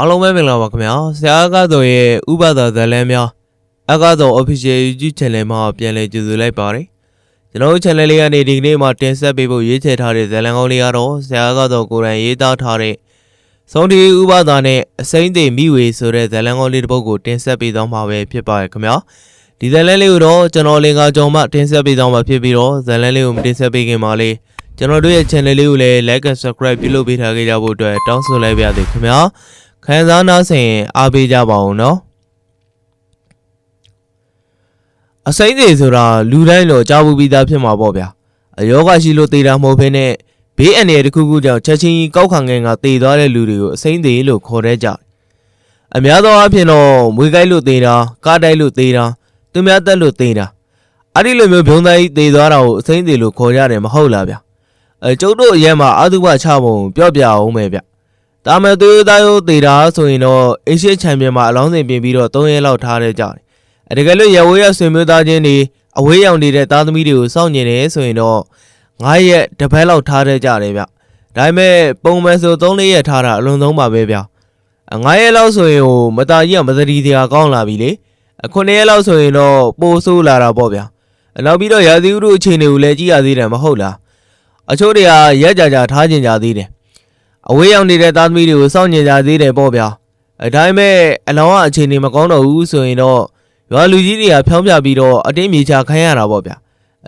အားလုံးပဲမင်္ဂလာပါခင်ဗျာဆရာအကားတော်ရဲ့ဥပဒါဇလန်းများအကားတော် official YouTube channel မှာပြန်လည်ကြိုဆိုလိုက်ပါတယ်ကျွန်တော်တို့ channel လေးကနေဒီကနေ့မှာတင်ဆက်ပေးဖို့ရွေးချယ်ထားတဲ့ဇလန်းကောင်းလေးကတော့ဆရာအကားတော်ကိုယ်တိုင်ရေးသားထားတဲ့ဆုံးတီဥပဒါနဲ့အစိမ့်သိမိဝေဆိုတဲ့ဇလန်းကောင်းလေးတစ်ပုဒ်ကိုတင်ဆက်ပေးသွားမှာပဲဖြစ်ပါရဲ့ခင်ဗျာဒီဇလန်းလေးကိုတော့ကျွန်တော်လင်္ကာကြောင့်မှတင်ဆက်ပေးသွားမှာဖြစ်ပြီးတော့ဇလန်းလေးကိုမတင်ဆက်ပေးခင်မှာလေးကျွန်တော်တို့ရဲ့ channel လေးကိုလည်း like and subscribe ပြုလုပ်ပေးထားခဲ့ကြဖို့အတွက်တောင်းဆိုလိုက်ပါရစေခင်ဗျာ ခံစားနာဆင်ရင်အားပေးကြပါအောင်နော်အစိမ့်တွေဆိုတာလူတိုင်းတော့ကြားဘူးပြီးသားဖြစ်မှာပေါ့ဗျာအယောဂရှိလို့တေတာမဟုတ်ဘဲနဲ့ဘေးအန္တရာယ်တစ်ခုခုကြောင့်ချက်ချင်းကြီးကောက်ခံငင်ကတေသွားတဲ့လူတွေကိုအစိမ့်တွေလို့ခေါ်တဲ့ကြတယ်အများသောအားဖြင့်တော့မွေးကိုက်လို့တေတာကားတိုက်လို့တေတာသူများတက်လို့တေတာအဲ့ဒီလိုမျိုးဘုံသားကြီးတေသွားတာကိုအစိမ့်တွေလို့ခေါ်ကြတယ်မဟုတ်လားဗျာအဲကျုပ်တို့အရက်မှာအာသုဘချပုံပြော့ပြအောင်ပဲဗျ ဒါမဲ့သွေးသားရိုးတေတာဆိုရင်တော့အေရှချန်ပီယံမှာအလောင်းစင်ပြင်ပြီးတော့3ရက်လောက်ထားရကြတယ်။အတကယ်လို့ရဝေးရဆွေမျိုးသားချင်းတွေအဝေးရောက်နေတဲ့သားသမီးတွေကိုစောင့်နေတယ်ဆိုရင်တော့9ရက်တစ်ပတ်လောက်ထားရကြတယ်ဗျ။ဒါပေမဲ့ပုံမှန်ဆို3-4ရက်ထားတာအလွန်ဆုံးပါပဲဗျ။9ရက်လောက်ဆိုရင်ဟိုမตาကြီးကမသတိတရားကောင်းလာပြီလေ။အခု9ရက်လောက်ဆိုရင်တော့ပိုဆိုးလာတာပေါ့ဗျ။နောက်ပြီးတော့ရာသီဥတုအခြေအနေကိုလည်းကြည့်ရသေးတယ်မဟုတ်လား။အချို့တွေကရက်ကြကြထားကျင်ကြသေးတယ် အဝေးရောက်နေတဲ့သားသမီးတွေကိုစောင့်ကြင်ကြသေးတယ်ပေါ့ဗျာအဲဒါပေမဲ့အလောင်းကအခြေအနေမကောင်းတော့ဘူးဆိုရင်တော့ရွာလူကြီးတွေကဖြောင်းပြပြီးတော့အတင်းမြေချခိုင်းရတာပေါ့ဗျာ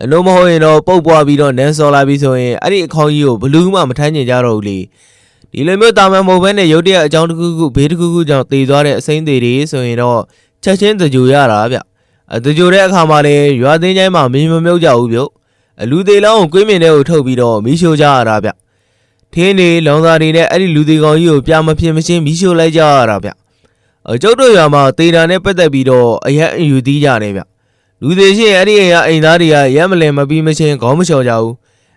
အလို့မဟုတ်ရင်တော့ပုတ်ပွားပြီးတော့နန်းစော်လာပြီးဆိုရင်အဲ့ဒီအခေါင်းကြီးကိုဘလူးမှမထမ်းကျင်ကြတော့ဘူးလေဒီလိုမျိုးတာမန်မဟုတ်ဘဲနဲ့ရုတ်တရက်အကြောင်းတစ်ခုခုဘေးတစ်ခုခုကြောင့်တည်သွားတဲ့အစိမ့်တွေတွေဆိုရင်တော့ချက်ချင်းတကြူရတာဗျအဲတကြူတဲ့အခါမှာလေရွာသိန်းချိုင်းမှာမင်းမမြုပ်ကြဘူးဗျအလူသေးလောင်းကိုကွင်းမြင်တဲ့ကိုထုတ်ပြီးတော့မီးရှို့ကြရတာဗျ ထင်းနေလောင်စာတွေနဲ့အဲ့ဒီလူသေးကောင်ကြီးကိုပြမဖြစ်မချင်းမီးရှို့လိုက်ကြရတာဗျအကျုပ်တို့ရွာမှာတေတာနဲ့ပတ်သက်ပြီးတော့အရက်အယူသီးကြတယ်ဗျလူသေးရှင်အဲ့ဒီအိမ်ကအိမ်သားတွေကရက်မလင်မပြီးမချင်းခေါင်းမလျှော်ကြဘူး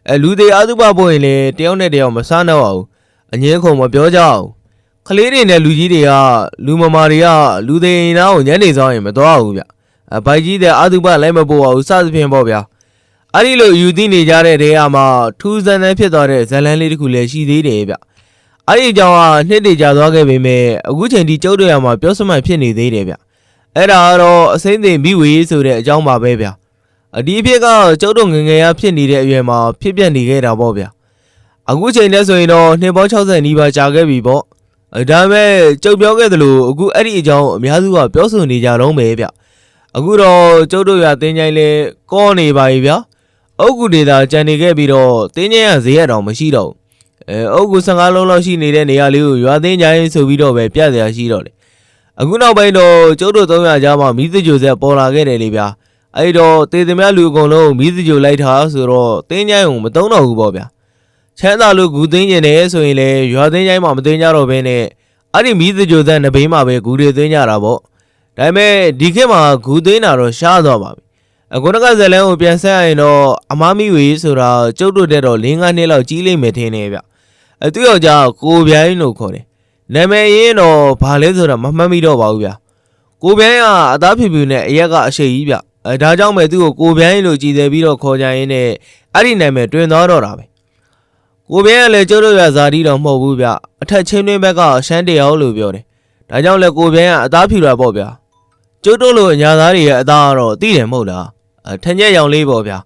အဲလူသေးအသုဘပို့ရင်လေတယောက်နဲ့တယောက်မဆန်းတော့ပါဘူးအငင်းခုံမပြောကြအောင်ကလေးတွေနဲ့လူကြီးတွေကလူမမာတွေကလူသေးအိမ်သားကိုညနေဆောင်ရင်မတော်ဘူးဗျအဘိုက်ကြီးတဲ့အသုဘလိုက်မပို့ပါဘူးစသဖြင့်ပေါ့ဗျာ အဲ့ဒီလိုယူသိနေကြတဲ့တဲအမှာထူးဆန်းဆန်းဖြစ်သွားတဲ့ဇလန်းလေးတစ်ခုလည်းရှိသေးတယ်ဗျ။အဲ့ဒီအကြောင်းကနှစ်တည်ကြာသွားခဲ့ပေမဲ့အခုချိန်ထိကျုပ်တို့ရမှာပြောစမှတ်ဖြစ်နေသေးတယ်ဗျ။အဲ့ဒါကတော့အစိမ့်သိမ်ပြီးဝေးဆိုတဲ့အကြောင်းပါပဲဗျ။အဒီအဖြစ်ကကျုပ်တို့ငယ်ငယ်ရဖြစ်နေတဲ့အရွယ်မှာဖြစ်ပျက်နေခဲ့တာပေါ့ဗျ။အခုချိန်နဲ့ဆိုရင်တော့နှစ်ပေါင်း60နီးပါးကြာခဲ့ပြီပေါ့။အဲဒါပေမဲ့ကျုပ်ပြောခဲ့သလိုအခုအဲ့ဒီအကြောင်းအများစုကပြောဆိုနေကြတော့မယ်ဗျ။အခုတော့ကျုပ်တို့ရတင်းချိုင်းလဲကောနေပါပြီဗျာ။ အုတ်ကူဒေတာကြံနေခဲ့ပြီးတော့တင်းကျင်းရဈေးရတောင်မရှိတော့ဘူးအဲအုတ်ကူ15လုံးလောက်ရှိနေတဲ့နေရာလေးကိုရွာသိမ်းကြရင်ဆိုပြီးတော့ပဲပြစရာရှိတော့တယ်အခုနောက်ပိုင်းတော့ကျုပ်တို့300ကြားမှာမီးစကြိုဆက်ပေါ်လာခဲ့တယ်လေဗျာအဲ့တော့တေသမျှလူအကုန်လုံးမီးစကြိုလိုက်ထားဆိုတော့တင်းကျင်းုံမတုံးတော့ဘူးပေါ့ဗျာချမ်းသာလို့ဂူသိမ်းကျင်တယ်ဆိုရင်လေရွာသိမ်းကျင်းမှာမသိမ်းကြတော့ဘဲနဲ့အဲ့ဒီမီးစကြိုဆက်နှစ်ဘိန်းမှာပဲဂူတွေသိမ်းကြတာပေါ့ဒါပေမဲ့ဒီခေတ်မှာဂူသိမ်းတာတော့ရှားသွားပါပြီ အခုနကဇလန်ကိုပြန်ဆက်ရရင်တော့အမမီဝေဆိုတာကျုပ်တို့တက်တော့၄၅နှစ်လောက်ကြီးလိမ့်မယ်ထင်တယ်ဗျအဲသူယောက်ျားကိုပြိုင်းလို့ခေါ်တယ်နာမည်ရင်းတော့ဘာလဲဆိုတော့မမှတ်မိတော့ပါဘူးဗျကိုပြိုင်းကအသားဖြူဖြူနဲ့အရက်ကအရှိကြီးဗျအဲဒါကြောင့်ပဲသူ့ကိုကိုပြိုင်းလို့ကြည်တယ်ပြီးတော့ခေါ်ကြရင်းနဲ့အဲ့ဒီနာမည်တွင်သွားတော့တာပဲကိုပြိုင်းကလည်းကျုပ်တို့ရဇာတိတော့မဟုတ်ဘူးဗျအထက်ချင်းတွင်းဘက်ကရှမ်းတရားလို့ပြောတယ်ဒါကြောင့်လဲကိုပြိုင်းကအသားဖြူတာပေါ့ဗျကျုပ်တို့လိုအညာသားတွေရဲ့အသားကတော့သိတယ်မဟုတ်လားအ ထက်ညက်ရောင်လေးပေါ့ဗျာ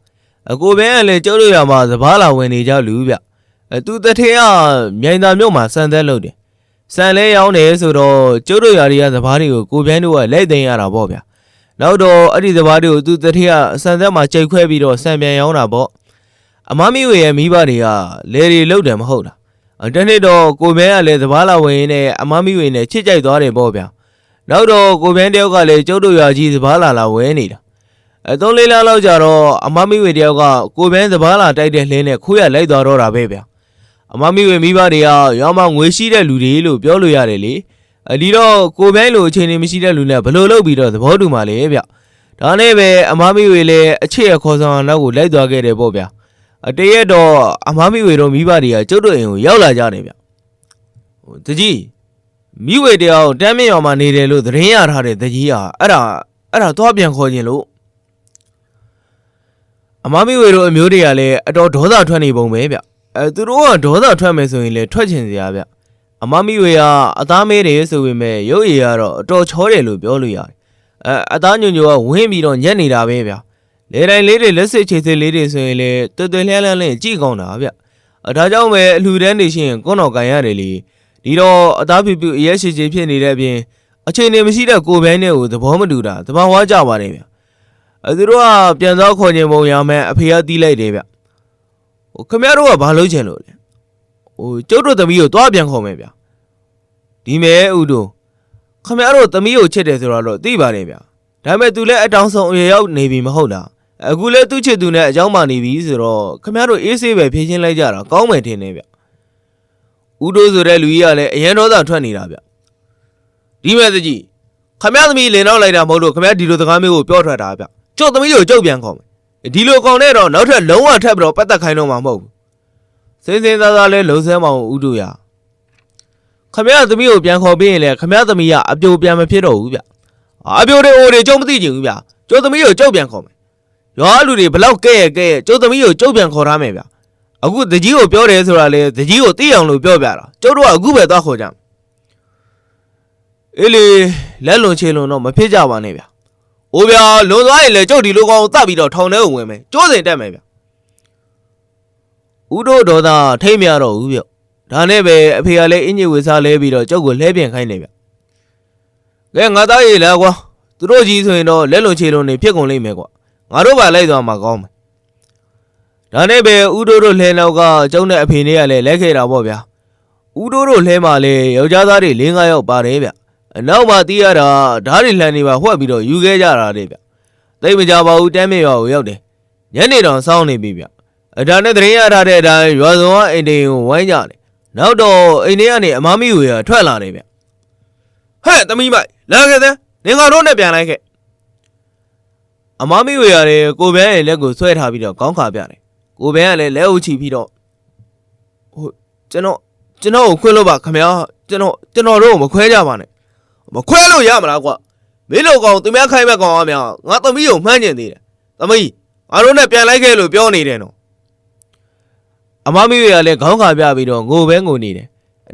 အကိုဘဲကလည်းကျုပ်တို့ရမှာစပားလာဝင်နေကြလူဗျအဲသူတထေးကမြိုင်သာမြို့မှာစံသက်လုပ်တယ်စံလဲရောင်းတယ်ဆိုတော့ကျုပ်တို့ရာတွေကစပားတွေကိုကိုပြန်းတို့ကလက်သိမ်းရတာပေါ့ဗျာနောက်တော့အဲ့ဒီစပားတွေကိုသူတထေးကစံသက်မှာကြိတ်ခွဲပြီးတော့စံပြန်ရောင်းတာပေါ့အမမီဝေရဲ့မိဘတွေကလေတွေလုတ်တယ်မဟုတ်လားအဲတနေ့တော့ကိုဘဲကလည်းစပားလာဝင်ရင်းနဲ့အမမီဝေနဲ့ချစ်ကြိုက်သွားတယ်ပေါ့ဗျာနောက်တော့ကိုဘဲတယောက်ကလည်းကျုပ်တို့ရာကြီးစပားလာလာဝဲနေတာ အဲသုံးလေးလလောက်ကြာတော့အမမီဝေတယောက်ကကိုဘန်းစပားလာတိုက်တဲ့လှင်းနဲ့ခိုးရလိုက်သွားတော့တာပဲဗျအမမီဝေမိဘတွေကရောင်းမငွေရှိတဲ့လူတွေလို့ပြောလို့ရတယ်လေအဒီတော့ကိုဘန်းလိုအခြေအနေမရှိတဲ့လူနဲ့ဘယ်လိုလုပ်ပြီးတော့သဘောတူမှလဲဗျဒါနဲ့ပဲအမမီဝေလည်းအချစ်ရခေါ်ဆောင်နောက်ကိုလိုက်သွားခဲ့တယ်ပေါ့ဗျအတရက်တော့အမမီဝေတို့မိဘတွေကကျုပ်တို့အိမ်ကိုရောက်လာကြတယ်ဗျဟိုတကြီးမိဝေတယောက်တမ်းမြင့်ရောင်မှာနေတယ်လို့သတင်းရထားတဲ့တကြီးဟာအဲ့ဒါအဲ့ဒါသွားပြန်ခေါ်ခြင်းလို့ အမမီဝေတို့အမျိုးတွေကလည်းအတော်ဒေါသထွက်နေပုံပဲဗျအဲသူတို့ကဒေါသထွက်မယ်ဆိုရင်လည်းထွက်ချင်စရာဗျအမမီဝေကအသားမဲတယ်ဆိုပေမဲ့ရုပ်ရည်ကတော့အတော်ချောတယ်လို့ပြောလို့ရတယ်အဲအသားညွညွကဝင်းပြီးတော့ညက်နေတာပဲဗျာလေတိုင်းလေးတွေလက်စစ်ချေစစ်လေးတွေဆိုရင်လေတွတ်တွတ်လှမ်းလှမ်းလေးကြည့်ကောင်းတာဗျအဲဒါကြောင့်ပဲအလှူဒန်းနေရှင်ကွန်းတော်ကန်ရတယ်လေဒီတော့အသားပြူပြူအရက်ရှိချေဖြစ်နေတဲ့အပြင်အချိန်နေမရှိတဲ့ကိုယ်ပိုင်းနဲ့ကိုသဘောမတူတာသဘာဝကြပါတယ်ဗျအဲ သူတို့ကပြန်သွားခေါ်ခြင်းပုံရမယ်အဖေကတီးလိုက်တယ်ဗျဟိုခမရတို့ကဘာလုပ်ချင်လို့လဲဟိုကျုပ်တို့သမီးကိုသွားပြန်ခေါ်မယ်ဗျဒီမဲ့ဥတုခမရတို့သမီးကိုချစ်တယ်ဆိုတော့သိပါတယ်ဗျဒါပေမဲ့သူလည်းအတောင်ဆုံးအရရောက်နေပြီမဟုတ်လားအခုလဲသူ့ချစ်သူနဲ့အကြောင်းမှနေပြီဆိုတော့ခမရတို့အေးဆေးပဲဖြင်းချင်းလိုက်ကြတာကောင်းမယ်ထင်တယ်ဗျဥတုဆိုတဲ့လူကြီးကလည်းအရန်တော့သာထွက်နေတာဗျဒီမဲ့စကြီးခမရသမီးလင်တော့လိုက်တာမဟုတ်လို့ခမရဒီလိုစကားမျိုးကိုပြောထွက်တာဗျ ကျုပ်သမီးကိုကျုပ်ပြန်ခေါ်မယ်ဒီလိုကောင်နဲ့တော့နောက်ထပ်လုံးဝထပ်ပြီးတော့ပတ်သက်ခိုင်းတော့မှာမဟုတ်ဘူးစင်းစင်းသားသားလဲလုံဆဲမအောင်ဥတို့ရခမရသမီးကိုပြန်ခေါ်ပြီးရင်လေခမရသမီးကအပြိုပြန်မဖြစ်တော့ဘူးဗျအပြိုတွေအိုတွေကျုံမသိချင်ဘူးဗျကျုပ်သမီးကိုကျုပ်ပြန်ခေါ်မယ်ရွာလူတွေဘလောက်ကဲ့ရဲ့ကဲ့ရဲ့ကျုပ်သမီးကိုကျုပ်ပြန်ခေါ်ထားမယ်ဗျအခုတကြီးကိုပြောတယ်ဆိုတာလေတကြီးကိုသိအောင်လို့ပြောပြတာကျုပ်တို့ကအခုပဲသွားခေါ်ကြမယ်အေးလေလက်လွန်ချေလွန်တော့မဖြစ်ကြပါနဲ့ဗျ။ အိုးဗျာလွန်သွားရင်လေကျုပ်ဒီလိုကောင်ကိုတတ်ပြီးတော့ထောင်ထဲကိုဝင်မယ်။ကျိုးစင်တက်မယ်ဗျ။ဦးတို့ဒေါသထိမ့်မရတော့ဘူးဗျ။ဒါနဲ့ပဲအဖေကလည်းအင်ကြီးဝေစားလဲပြီးတော့ကျုပ်ကိုလှဲပြန်ခိုင်းနေဗျ။ကဲငါသားရေးလားကွာ။သူတို့ကြီးဆိုရင်တော့လက်လွန်ချေလွန်နေဖြစ်ကုန်လိမ့်မယ်ကွာ။ငါတို့ပါလိုက်သွားမှာကောင်းမယ်။ဒါနဲ့ပဲဦးတို့တို့လှဲနောက်ကကျုံနဲ့အဖေနဲ့ကလည်းလက်ခဲ့တာပေါ့ဗျာ။ဦးတို့တို့လှဲမှာလေယောက်ျားသားတွေ၄၅ယောက်ပါတယ်ဗျ။ အနောက်မှာတီးရတာဓာတ်တွေလှန်နေပါဝှက်ပြီးတော့ယူခဲ့ကြတာတဲ့ဗျသိပ်မကြပါဘူးတမ်းမြေရွာကိုရောက်တယ်ညနေတောင်စောင်းနေပြီဗျအဒါနဲ့သတင်းရထားတဲ့အတိုင်းရွာစုံကအိမ်တိန်ကိုဝိုင်းကြတယ်နောက်တော့အိမ်ထဲကနေအမမီဝေကထွက်လာတယ်ဗျဟဲ့သမီးမိုက်လာခဲ့တဲ့နေငါတို့နဲ့ပြန်လိုက်ခဲ့အမမီဝေရတယ်ကိုဘဲရဲ့လက်ကိုဆွဲထားပြီးတော့ကောင်းခါပြတယ်ကိုဘဲကလည်းလက်အုပ်ချီပြီးတော့ဟိုကျွန်တော်ကျွန်တော်ကိုခွင့်လို့ပါခင်ဗျာကျွန်တော်ကျွန်တော်တို့ကိုမခွဲကြပါနဲ့ မခွဲလို့ရမလားကွာမင်းတို့ကောင်သူများခိုင်းမဲ့ကောင်အများငါသမီးကိုမှန်းကျင်သေးတယ်သမီးငါတို့နဲ့ပြန်လိုက်ခဲ့လို့ပြောနေတယ်နော်အမမီးတွေကလည်းခေါင်းခါပြပြီးတော့ငိုပဲငိုနေတယ်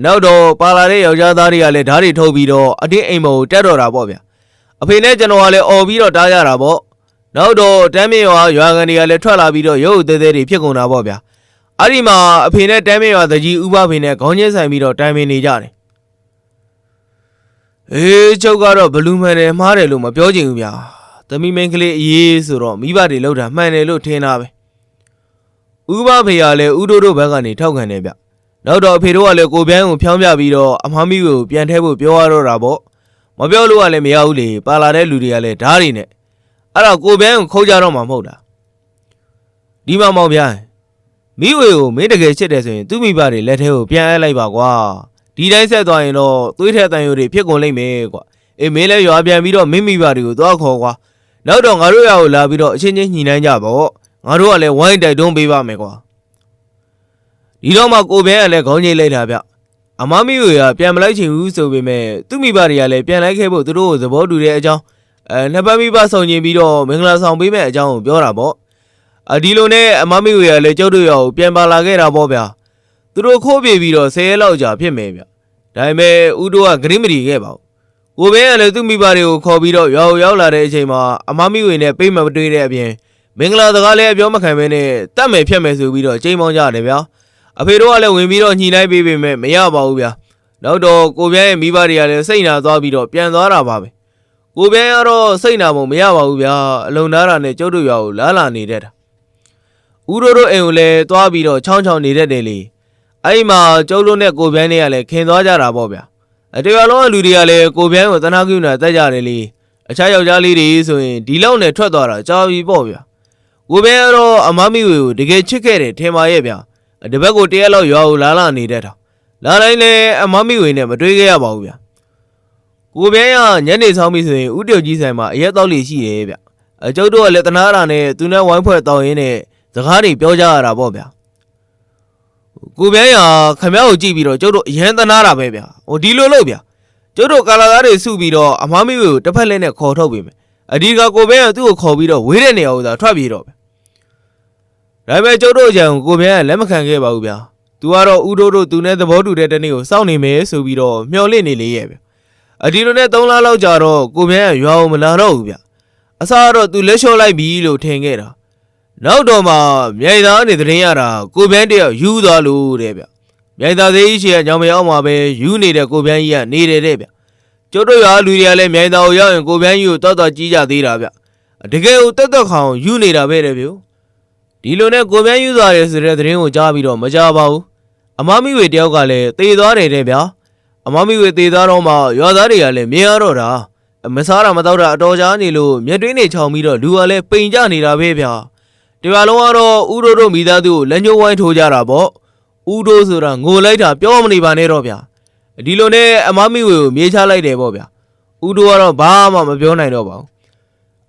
နောက်တော့ပါလာတဲ့ယောက်ျားသားတွေကလည်းဓာတ်တွေထုတ်ပြီးတော့အတင်းအိမ်မောကိုတက်တော့တာပေါ့ဗျာအဖေနဲ့ကျွန်တော်ကလည်းអော်ပြီးတော့တားရတာပေါ့နောက်တော့တမ်းမြေရွာရွာကန်တွေကလည်းထွက်လာပြီးတော့ရုပ်သေးသေးတွေဖြစ်ကုန်တာပေါ့ဗျာအဲ့ဒီမှာအဖေနဲ့တမ်းမြေရွာတကြီးဥပဖေနဲ့ခေါင်းချင်းဆိုင်ပြီးတော့တိုင်ပင်နေကြတယ် အေးကျုပ်ကတော့ဘလူးမှန်တယ်မှားတယ်လို့မပြောချင်ဘူးဗျာသမီးမင်းကလေးအေးဆိုတော့မိဘတွေလောက်တာမှန်တယ်လို့ထင်တာပဲဥပဖေကလည်းဥတို့တို့ဘက်ကနေထောက်ခံတယ်ဗျနောက်တော့အဖေတို့ကလည်းကိုပြန်းကိုဖြောင်းပြပြီးတော့အမမီကိုပြန်ထဲဖို့ပြောရတော့တာပေါ့မပြောလို့ကလည်းမရဘူးလေပါလာတဲ့လူတွေကလည်းဓားတွေနဲ့အဲ့တော့ကိုပြန်းကိုခုတ်ကြတော့မှာမဟုတ်တာဒီမှာမောင်ဗျာမိဝေကိုမင်းတကယ်ချစ်တယ်ဆိုရင်သူ့မိဘတွေလက်ထဲကိုပြန်အပ်လိုက်ပါကွာ ဒီတိုင်းဆက်သွားရင်တော့သွေးထက်တန်ရိုးတွေဖြစ်ကုန်လိမ့်မယ်ကွာအေးမင်းလည်းရွာပြန်ပြီးတော့မိမိပါတွေကိုသွားခေါ်ကွာနောက်တော့ငါတို့ရကိုလာပြီးတော့အချင်းချင်းညှိနှိုင်းကြပေါ့ငါတို့ကလည်းဝိုင်းတိုက်တွန်းပေးပါမယ်ကွာဒီတော့မှကိုဘဲကလည်းခေါင်းကြီးလိုက်တာဗျအမမီတွေကပြန်မလိုက်ချင်ဘူးဆိုပေမဲ့သူ့မိဘတွေကလည်းပြန်လိုက်ခဲ့ဖို့သူတို့ကိုသဘောတူတဲ့အကြောင်းအဲနှစ်ပတ်မိဘဆောင်ကျင်ပြီးတော့မင်္ဂလာဆောင်ပေးမဲ့အကြောင်းကိုပြောတာပေါ့အဒီလိုနဲ့အမမီတွေကလည်းကျုပ်တို့ရကိုပြန်ပါလာခဲ့တာပေါ့ဗျာ သူတို့ခိုးပြေးပြီးတော့ဆယ်ရက်လောက်ကြာဖြစ်မယ်ဗျ။ဒါပေမဲ့ဦးတို့ကဂရင်းမရီခဲ့ပါဘူး။ကိုဘဲကလည်းသူ့မိဘတွေကိုခေါ်ပြီးတော့ရွာကိုရောက်လာတဲ့အချိန်မှာအမမီဝင်နဲ့ပိတ်မမတွေ့တဲ့အပြင်မင်္ဂလာစကားလည်းအပြောမခံဘဲနဲ့တတ်မယ်ဖြတ်မယ်ဆိုပြီးတော့ချိန်မောင်းကြတယ်ဗျာ။အဖေတို့ကလည်းဝင်ပြီးတော့ညှိနှိုင်းပေးပေမဲ့မရပါဘူးဗျာ။နောက်တော့ကိုဘဲရဲ့မိဘတွေကလည်းစိတ်နာသွားပြီးတော့ပြန်သွားတာပါပဲ။ကိုဘဲကတော့စိတ်နာပုံမရပါဘူးဗျာ။အလုံသားတာနဲ့ကျုပ်တို့ရွာကိုလာလာနေတတ်တာ။ဦးတို့တို့အိမ်ကိုလည်းသွားပြီးတော့ချောင်းချောင်းနေတတ်တယ်လေ။ အဲ့ဒီမှာကျုပ်တို့နဲ့ကိုပြန်းတွေကလည်းခင်သွားကြတာပေါ့ဗျာအတရွာလုံးကလူတွေကလည်းကိုပြန်းကိုတနာကုနာတက်ကြတယ်လေအခြားယောက်ျားလေးတွေဆိုရင်ဒီလောက်နဲ့ထွက်သွားတာကြာပြီပေါ့ဗျာကိုပြန်းကတော့အမမီဝေကိုတကယ်ချစ်ခဲ့တယ်ထင်ပါရဲ့ဗျာတပတ်ကိုတရက်လောက်ရွာကိုလာလာနေတတ်တာလာတိုင်းလည်းအမမီဝေနဲ့မတွေ့ခဲ့ရပါဘူးဗျာကိုပြန်းကညနေဆောင်ပြီဆိုရင်ဥတျုတ်ကြီးဆိုင်မှာအရက်တောက်လေးရှိတယ်ဗျအကျုပ်တို့ကလည်းတနာတာနဲ့သူနဲ့ဝိုင်းဖွဲ့တောင်းရင်းနဲ့စကားတွေပြောကြရတာပေါ့ဗျာ ကိုပြန်းရခမ ्या ကိုကြည့်ပြီးတော့ကျုပ်တို့အရန်သနာတာပဲဗျာဟိုဒီလိုလို့ဗျာကျုပ်တို့ကာလာသားတွေစုပြီးတော့အမားမီကိုတစ်ဖက်လက်နဲ့ခေါ်ထုတ်ပေးမယ်အဒီကကိုပြန်းကသူ့ကိုခေါ်ပြီးတော့ဝေးတဲ့နေရာကိုသာထွက်ပြေးတော့ဗျာဒါပေမဲ့ကျုပ်တို့အကြံကိုကိုပြန်းကလက်မခံခဲ့ပါဘူးဗျာသူကတော့ဦးတို့တို့သူနဲ့သဘောတူတဲ့တနေ့ကိုစောင့်နေမယ်ဆိုပြီးတော့မျှော်လင့်နေလေရဲ့ဗျအဒီလိုနဲ့3လလောက်ကြာတော့ကိုမြန်းကရွာအောင်မလာတော့ဘူးဗျအစားကတော့သူလက်လျှော့လိုက်ပြီလို့ထင်ခဲ့တာ နောက်တော့မှမြိုင်သားနေသတင်းရတာကိုမြန်းတယောက်ယူသွားလို့တဲ့ဗျမြိုင်သားသေးကြီးရှိကညောင်မရောက်မှာပဲယူနေတဲ့ကိုမြန်းကြီးကနေတယ်တဲ့ဗျကျုပ်တို့ရွာလူတွေကလည်းမြိုင်သားကိုရောက်ရင်ကိုမြန်းကြီးကိုတောက်တော့ကြီးကြသေးတာဗျတကယ်ကိုတက်တက်ခေါင်ယူနေတာပဲတဲ့ဗျဒီလိုနဲ့ကိုမြန်းယူသွားတယ်ဆိုတဲ့သတင်းကိုကြားပြီးတော့မကြားပါဘူးအမမီဝေတယောက်ကလည်းတေသွားတယ်တဲ့ဗျာအမမီဝေတေသွားတော့မှရွာသားတွေကလည်းမြင်ရတော့တာမစားတာမတော့တာအတော်ကြာနေလို့မျက်တွင်းနေချောင်ပြီးတော့လူကလည်းပိန်ကြနေတာပဲဗျာ ဒီပါလုံးကတော့ဥတို့တို့မိသားစုကိုလက်ညှိုးဝိုင်းထိုးကြတာပေါ့ဥတို့ဆိုတာငိုလိုက်တာပြောမနေပါနဲ့တော့ဗျာဒီလိုနဲ့အမမီဝေကိုမြေချလိုက်တယ်ပေါ့ဗျာဥတို့ကတော့ဘာမှမပြောနိုင်တော့ပါဘူး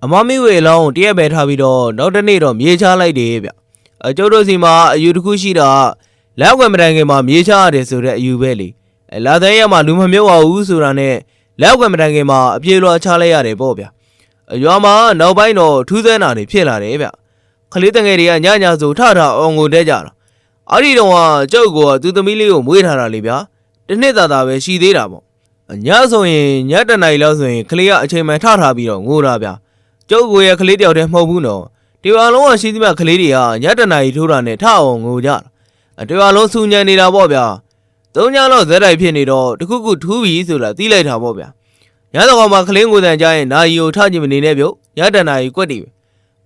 အမမီဝေလောင်းကိုတရက်ပဲထားပြီးတော့နောက်တစ်နေ့တော့မြေချလိုက်တယ်ဗျအကျုပ်တို့စီမှာအယူတစ်ခုရှိတာကလက်ွယ်မတိုင်ခင်မှာမြေချရတယ်ဆိုတဲ့အယူပဲလေအဲလာတဲ့ရက်မှာလူမမြုပ်အောင်ဘူးဆိုတာနဲ့လက်ွယ်မတိုင်ခင်မှာအပြေလွှာချလိုက်ရတယ်ပေါ့ဗျာအရွာမှာနောက်ပိုင်းတော့ထူးဆန်းတာတွေဖြစ်လာတယ်ဗျ ခလေးတငယ်တွေကညညဆိုထထအောင်ကိုတဲကြတာအဲ့ဒီတော့ကကျုပ်ကသူသမီးလေးကိုမွေးထားတာလေဗျာတစ်နှစ်သာသာပဲရှိသေးတာပေါ့ညဆိုရင်ညတနာရီလောက်ဆိုရင်ခလေးကအချိန်မှန်ထထားပြီးတော့ငိုတာဗျာကျုပ်ကိုရဲ့ခလေးတယောက်တည်းမဟုတ်ဘူးနော်ဒီအောင်လုံးကရှိသမျှခလေးတွေကညတနာရီထိုးတာနဲ့ထအောင်ငိုကြတာအတော်လုံးစူညံနေတာပေါ့ဗျာသုံးညလောက်ဇက်တိုက်ဖြစ်နေတော့တခုခုထူးပြီဆိုတာသိလိုက်တာပေါ့ဗျာညတော့ကောင်မှကလင်းကိုယ်တန်ကြရင်နာယီကိုထကြည့်မနေနဲ့ပြုတ်ညတန်နာယီကွက်တည်ပဲ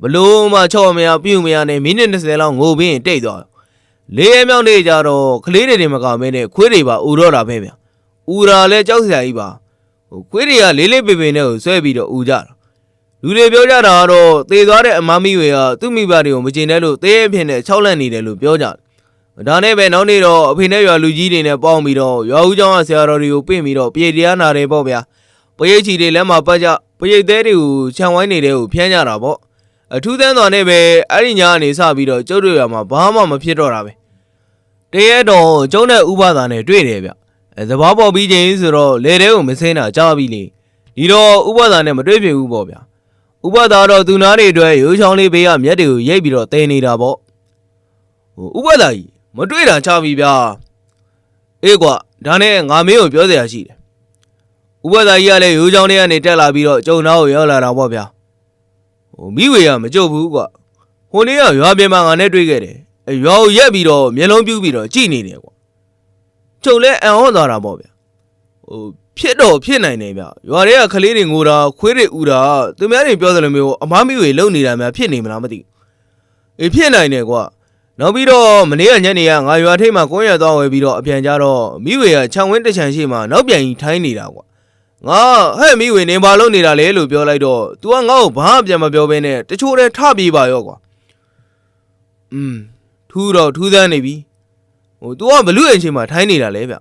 ဘလို့မှချော့မရပြုတ်မရနဲ့မိနစ်20လောက်ငိုပြီးရင်တိတ်သွားလေးရဲမြောင်းနေကြတော့ကလေးတွေတွေမကမင်းနဲ့ခွေးတွေပါဥတော့တာပဲဗျာဥတာလဲကြောက်စရာကြီးပါဟိုခွေးတွေကလေးလေးပေပေနဲ့ကိုဆွဲပြီးတော့ဥကြတာလူတွေပြောကြတာကတော့သေသွားတဲ့အမမီတွေကသူ့မိဘတွေကိုမကျင်တဲ့လို့သေအဖြစ်နဲ့ခြောက်လန့်နေတယ်လို့ပြောကြတယ်ဒါနဲ့ပဲနောက်နေ့တော့အဖေနဲ့ရွာလူကြီးတွေနဲ့ပေါင်းပြီးတော့ရွာဦးကျောင်းကဆရာတော်တွေကိုပြင်ပြီးတော့ပြေတရားနာတယ်ပေါ့ဗျာပရိတ်ချီတွေလက်မှာပတ်ကြပရိတ်သေးတွေကိုခြံဝိုင်းနေတဲ့ကိုဖျန်းကြတာပေါ့ အထူးသန်းတော်နဲ့ပဲအဲ့ဒီညကနေစပြီးတော့ကျုပ်တို့ရွာမှာဘာမှမဖြစ်တော့တာပဲတရက်တော့ကျုံးတဲ့ဥပဒါနဲ့တွေ့တယ်ဗျအဲသဘာပေါ်ပြီးချင်းဆိုတော့လေတဲကိုမစင်းတာကြားပြီလေဒီတော့ဥပဒါနဲ့မတွေ့ဖြစ်ဘူးပေါ့ဗျာဥပဒါတော့သူနာတွေအတွက်ရိုးချောင်းလေးဘေးကမျက်တွေကိုရိပ်ပြီးတော့တဲနေတာပေါ့ဟိုဥပဒါကြီးမတွေ့တာချပြီဗျာအေးကွာဒါနဲ့ငါမင်းကိုပြောစရာရှိတယ်ဥပဒါကြီးကလည်းရိုးချောင်းလေးကနေတက်လာပြီးတော့ကျုံသားကိုရောက်လာတာပေါ့ဗျာ ဟိုမိဝေကမကြုတ်ဘူးကွာဟိုနေ့ကရွာပြင်မှာငါနဲ့တွေ့ခဲ့တယ်အဲရွာကိုရက်ပြီးတော့မျက်လုံးပြူးပြီးတော့ကြည်နေတယ်ကွာကျုံလဲအံ့ဩသွားတာပေါ့ဗျာဟိုဖြစ်တော့ဖြစ်နိုင်တယ်ဗျရွာတွေကကလေးတွေငိုတာခွေးတွေဥတာသူများတွေပြောသလိုမျိုးအမားမိဝေလုံနေတာများဖြစ်နေမလားမသိဘူးအေးဖြစ်နိုင်တယ်ကွာနောက်ပြီးတော့မနေ့ကညနေကငါရွာထိပ်မှာကွန်းရသွားဝယ်ပြီးတော့အပြန်ကြတော့မိဝေကခြံဝင်းတစ်ချံရှိမှနောက်ပြန်ကြီးထိုင်းနေတာကွာ ငါဟဲ့မိဝေနေဘာလုပ်နေတာလဲလို့ပြောလိုက်တော့ तू ကငါ့ကိုဘာမှပြန်မပြောဘဲနဲ့တချို့တည်းထပြေးပါရောကွာอืมထူးတော့ထူးဆန်းနေပြီဟို तू ကဘလူအိမ်ရှိမှထိုင်းနေတာလေဗျ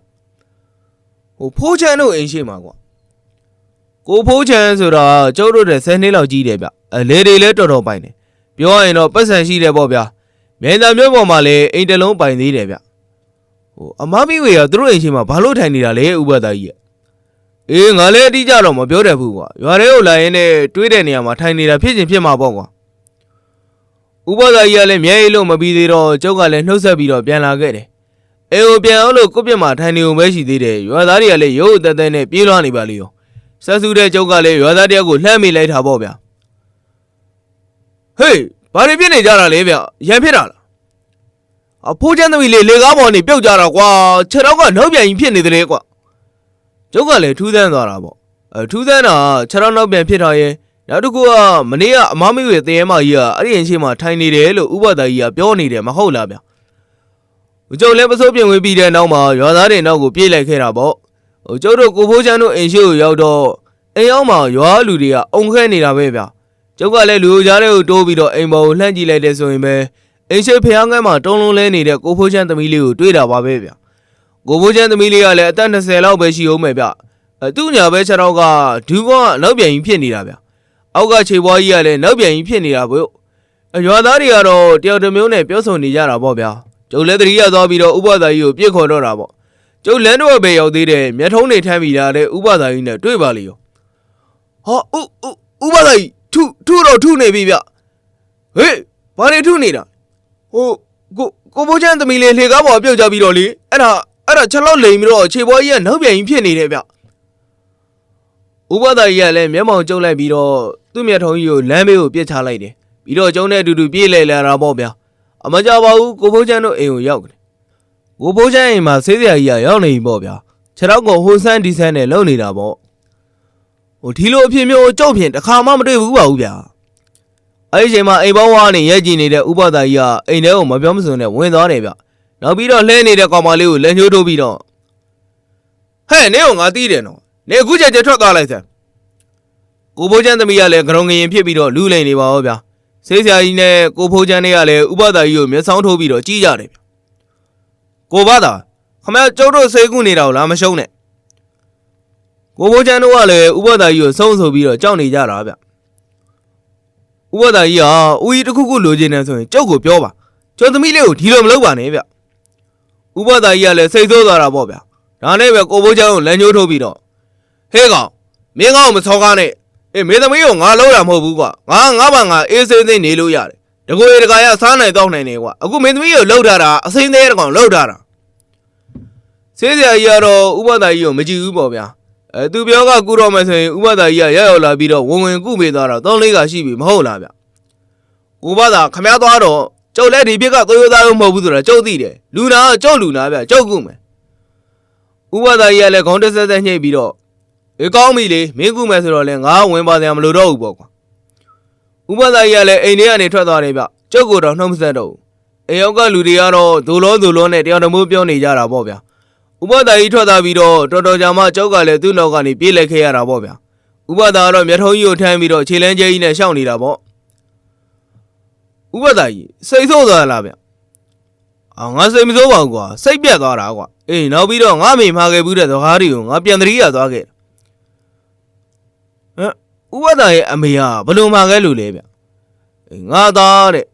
ဟိုဖိုးချန်တို့အိမ်ရှိမှကွာကိုဖိုးချန်ဆိုတာကျုပ်တို့တဲ့10နှစ်လောက်ကြီးတယ်ဗျအလေတွေလည်းတော်တော်ပိုင်တယ်ပြောရရင်တော့ပတ်စံရှိတယ်ပေါ့ဗျာ မြိုင်သာမြို့ပေါ်မှာလည်းအိမ်တစ်လုံးပိုင်သေးတယ်ဗျဟိုအမမီဝေကသူတို့အိမ်ရှိမှာဘာလို့ထိုင်နေတာလဲဥပဒါကြီးရဲ့ အေးငါလည်းအတိအကျတော့မပြောတတ်ဘူးကွာရွာထဲကိုလာရင်းနဲ့တွေးတဲ့နေရာမှာထိုင်နေတာဖြစ်ချင်းဖြစ်မှာပေါ့ကွာဥပဒါကြီးကလည်းမျက်ရည်လို့မပြီးသေးတော့ကျုပ်ကလည်းနှုတ်ဆက်ပြီးတော့ပြန်လာခဲ့တယ်အေကိုပြန်အောင်လို့ကိုပြစ်မှာထိုင်နေုံပဲရှိသေးတယ်ရွာသားတွေကလည်းရုပ်အသက်သက်နဲ့ပြေးလွှားနေပါလေရောဆက်စုတဲ့ကျုပ်ကလည်းရွာသားတယောက်ကိုလှမ်းမိလိုက်တာပေါ့ဗျာဟေးဘာတွေဖြစ်နေကြတာလဲဗျရန်ဖြစ်တာလားအဖိုးချမ်းသမီးလေးလေကားပေါ်နေပြုတ်ကြတာကွာခြေတော့ကနောက်ပြန်ကြီးဖြစ်နေတယ်လေကွာ ကျုပ်ကလည်းထူးဆန်းသွားတာပေါ့အဲထူးဆန်းတာခြေတော့နောက်ပြန်ဖြစ်တာရဲ့နောက်တစ်ခုကမနေ့ကအမမီရဲ့တရေမကြီးကအဲ့ဒီအချိန်မှာထိုင်နေတယ်လို့ဥပဒါကြီးကပြောနေတယ်မဟုတ်လားဗျဟိုကျုပ်လည်းပစိုးပြင်ဝင်ပြီးတဲ့နောက်မှာရွာသားတွေနောက်ကိုပြေးလိုက်ခဲ့တာပေါ့ဟိုကျုပ်တို့ကိုဖိုးချမ်းတို့အိမ်ရှိကိုရောက်တော့အိမ်ရောက်မှာရွာလူတွေကအုံခဲနေတာပဲဗျကျုပ်ကလည်းလူကြားတွေကိုတိုးပြီးတော့အိမ်ပေါ်ကိုလှမ်းကြည့်လိုက်တဲ့ဆိုရင်ပဲအိမ်ရှိဖျားငန်းမှာတုံးလုံးလဲနေတဲ့ကိုဖိုးချမ်းသမီးလေးကိုတွေ့တာပါပဲဗျ ကိုဖိုးချမ်းသမီးလေးကလည်းအသက်20လောက်ပဲရှိအောင်ပဲဗျအဲသူ့ညာပဲခြေတော့ကဒူးကောကနောက်ပြန်ကြီးဖြစ်နေတာဗျအောက်ကခြေပွားကြီးကလည်းနောက်ပြန်ကြီးဖြစ်နေတာဗျအရွာသားတွေကတော့တယောက်တစ်မျိုးနဲ့ပြောဆိုနေကြတာပေါ့ဗျာကျုပ်လည်းသတိရသွားပြီးတော့ဥပဒါကြီးကိုပြစ်ခေါ်တော့တာပေါ့ကျုပ်လမ်းတော့ပဲရောက်သေးတယ်မျက်ထုံးတွေထမ်းပြီးတာတဲ့ဥပဒါကြီးနဲ့တွေ့ပါလေရောဟာဥဥဥပဒါကြီးထုထုတော့ထုနေပြီဗျဟေးဘာနေထုနေတာဟိုကိုကိုဘိုးချမ်းသမီးလေးလှေကားပေါ်ပြုတ်ကြပြီးတော့လေအဲ့ဒါ အဲ့ဒါချက်လောက်လိမ်ပြီးတော့ခြေပေါ်ကြီးကနောက်ပြန်ကြီးဖြစ်နေတယ်ဗျဥပဒါကြီးကလည်းမျက်မှောင်ကျုံလိုက်ပြီးတော့သူ့မျက်ထုံးကြီးကိုလမ်းဘေးကိုပြစ်ချလိုက်တယ်ပြီးတော့ကျုံနဲ့အတူတူပြေးလဲလာတာပေါ့ဗျာအမကြပါဘူးကိုဘိုးချမ်းတို့အိမ်ကိုရောက်တယ်ကိုဘိုးချမ်းအိမ်မှာဆေးစရာကြီးကရောက်နေပြီပေါ့ဗျာခြေတော့ကိုဟိုဆန်းဒီဆန်းနဲ့လုံနေတာပေါ့ဟိုဒီလိုအဖြစ်မျိုးကြောက်ဖြင့်တစ်ခါမှမတွေ့ဘူးပါဘူးဗျာအဲ့ဒီအချိန်မှာအိမ်ပေါင်းဝါးနေရဲကြည့်နေတဲ့ဥပဒါကြီးကအိမ်ထဲကိုမပြောမစုံနဲ့ဝင်သွားတယ်ဗျ။ နောက်ပြီးတော့လှဲနေတဲ့ကောင်မလေးကိုလက်ညှိုးထိုးပြီးတော့ဟဲ့နေကငါတီးတယ်နော်။နေအခုချက်ချက်ထွက်သွားလိုက်စမ်း။ကိုဖိုးချမ်းသမီးကလည်းကရုံငရင်ဖြစ်ပြီးတော့လူလိန်နေပါဦးဗျာ။ဆေးဆရာကြီးနဲ့ကိုဖိုးချမ်းတွေကလည်းဥပဒါကြီးကိုမျက်စောင်းထိုးပြီးတော့ကြီးကြတယ်ဗျ။ကိုဘာသာခမကျုပ်တို့ဆေးကုနေတာကိုလားမရှုံးနဲ့။ကိုဖိုးချမ်းတို့ကလည်းဥပဒါကြီးကိုဆုံးဆိုပြီးတော့ကြောက်နေကြတာဗျ။ဥပဒါကြီးဟာဦးကြီးတစ်ခုခုလိုချင်တယ်ဆိုရင်ကျုပ်ကိုပြောပါကျွန်တော်သမီးလေးကိုဒီလိုမလုပ်ပါနဲ့ဗျ ဥပဒါကြီးကလည်းစိတ်ဆိုးသွားတာပေါ့ဗျဒါနဲ့ပဲကိုဘိုးချောင်းကိုလက်ညှိုးထိုးပြီးတော့ဟေးကောင်မင်းကောင်မစောကားနဲ့အေးမင်းသမီးကိုငါလောက်တာမဟုတ်ဘူးကွာငါငါဘာငါအေးစိမ့်စိမ့်နေလို့ရတယ်တကူရေတကာရစားနိုင်တော့နိုင်နေကွာအခုမင်းသမီးကိုလှုပ်ထားတာအစိမ့်သေးတဲ့ကောင်လှုပ်ထားတာဆေးစရာကြီးကတော့ဥပဒါကြီးကိုမကြည့်ဘူးပေါ့ဗျာအဲသူပြောကကုတော့မယ်ဆိုရင်ဥပဒါကြီးကရောက်ရောက်လာပြီးတော့ဝင်ဝင်ကုပေးသွားတော့သုံးလေးကရှိပြီမဟုတ်လားဗျကိုဘာသာခမည်းသွားတော့ ကျုပ်လည်းဒီပြစ်ကသွေးရိုးသားလို့မဟုတ်ဘူးဆိုတာကျုပ်သိတယ်လူနာကကျုပ်လူနာဗျကျုပ်ကုမယ်ဥပဒါကြီးကလည်းခေါင်းတက်ဆက်ဆက်ညှိပြီးတော့အေးကောင်းပြီလေမင်းကုမယ်ဆိုတော့လည်းငါဝင်ပါစရာမလိုတော့ဘူးပေါ့ကွာဥပဒါကြီးကလည်းအိမ်ထဲကနေထွက်သွားတယ်ဗျကျုပ်ကတော့နှုတ်မဆက်တော့ဘူးအိမ်ရောက်ကလူတွေကတော့ဒိုလောဒိုလောနဲ့တရားတော်မိုးပြောနေကြတာပေါ့ဗျာဥပဒါကြီးထွက်သွားပြီးတော့တော်တော်ကြာမှကျုပ်ကလည်းသူ့နောက်ကနေပြေးလိုက်ခဲ့ရတာပေါ့ဗျာဥပဒါကတော့မျက်ထုံးကြီးကိုထမ်းပြီးတော့ခြေလန်းကျဲကြီးနဲ့ရှောက်နေတာပေါ့ ဥပဒါကြီးစိတ်ဆိုးသွားလားဗျအာငါစိတ်မဆိုးပါဘူးကွာစိတ်ပြတ်သွားတာကွာအေးနောက်ပြီးတော့ငါမိမှာခဲ့ဘူးတဲ့သကားတွေကိုငါပြန်သတိရသွားခဲ့ဟမ်ဥပဒါရဲ့အမေကဘလို့မှာခဲ့လို့လဲဗျအေးငါသားတဲ့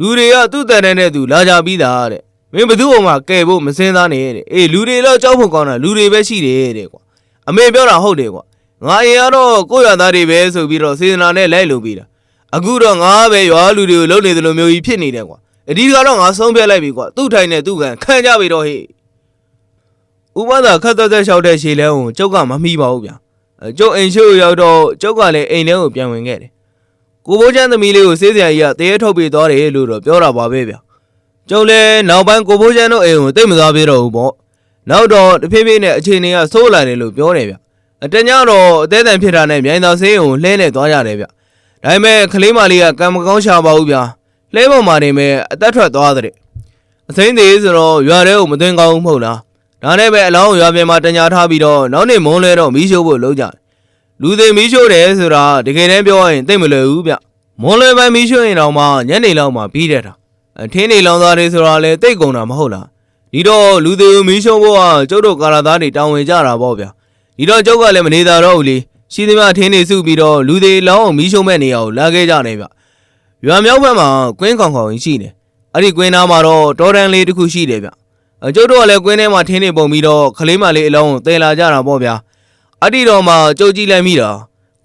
လူတွေကသူ့တန်တဲ့နဲ့သူလာကြပြီးသားတဲ့မင်းဘသူ့အောင်မှာကဲဖို့မစင်းသားနဲ့တဲ့အေးလူတွေတော့ကြောက်ဖို့ကောင်းတာလူတွေပဲရှိတယ်တဲ့ကွာအမေပြောတာဟုတ်တယ်ကွာငါရင်ကတော့ကိုယ့်ရသားတွေပဲဆိုပြီးတော့စေတနာနဲ့လိုက်လုပ်ပြီးတာ အခုတော့ငါပဲရွာလူတွေကိုလုံနေတယ်လို့မျိုးကြီးဖြစ်နေတယ်ကွာအဒီကတော့ငါဆုံးဖြတ်လိုက်ပြီကွာသူ့ထိုင်နဲ့သူ့ကန်ခံကြပြီတော့ဟေ့ဥပဒါခတ်သက်သက်လျှောက်တဲ့ရှေလဲကိုကျုပ်ကမမှီပါဘူးဗျာအဲကျုပ်အိမ်ရှို့ရောက်တော့ကျုပ်ကလည်းအိမ်ထဲကိုပြန်ဝင်ခဲ့တယ်ကိုဘိုးချမ်းသမီးလေးကိုစေးစရာကြီးကတရေထုတ်ပေးသွားတယ်လို့တော့ပြောတာပါပဲဗျာကျုပ်လည်းနောက်ပိုင်းကိုဘိုးချမ်းတို့အိမ်ကိုတိတ်မသွားပြတော့ဘူးပေါ့နောက်တော့တဖြည်းဖြည်းနဲ့အခြေအနေကဆိုးလာတယ်လို့ပြောတယ်ဗျအတညတော့အသေးအံဖြစ်တာနဲ့မြိုင်သာဆေးရုံလှဲနေသွားကြတယ်ဗျ ဒါပေမဲ့ကလေးမလေးကကံမကောင်းရှာပါဘူးဗျာလှဲပေါ်မှာနေမဲ့အသက်ထွက်သွားတဲ့အစိမ့်သေးဆိုတော့ရွာထဲကိုမသွင်းကောင်းဘူးမဟုတ်လားဒါနဲ့ပဲအလောင်းကိုရွာပြင်မှာတညာထားပြီးတော့နောက်နေ့မုန်းလဲတော့မီးရှို့ဖို့လုပ်ကြတယ်လူတွေမီးရှို့တယ်ဆိုတာတကယ်တမ်းပြောရရင်သိပ်မလွယ်ဘူးဗျမွန်လွယ်ပိုင်းမီးရှို့ရင်တော့မှညနေလောက်မှပြီးတဲ့တာအထင်းနေလောင်သွားတယ်ဆိုတာလည်းသိပ်ကုန်တာမဟုတ်လားဒီတော့လူတွေကိုမီးရှို့ဖို့ကကျုပ်တို့ကာလာသားတွေတောင်းဝင်ကြတာပေါ့ဗျာဒီတော့ကျုပ်ကလည်းမနေသာတော့ဘူးလေ ရှိသမျှထင်းနေစုပြီးတော့လူတွေလောင်းအောင်မီးရှို့မဲ့နေရာကိုလာခဲ့ကြတယ်ဗျ။ရွာမြောက်ဘက်မှာကွင်းခေါင်ခေါင်ကြီးရှိတယ်။အဲ့ဒီကွင်းသားမှာတော့တောတန်းလေးတစ်ခုရှိတယ်ဗျ။အကျုပ်တို့ကလည်းကွင်းထဲမှာထင်းနေပုံပြီးတော့ခလေးမလေးအလောင်းကိုတဲလာကြတာပေါ့ဗျာ။အဲ့ဒီတော့မှကျုပ်ကြည့်လိုက်မိတာ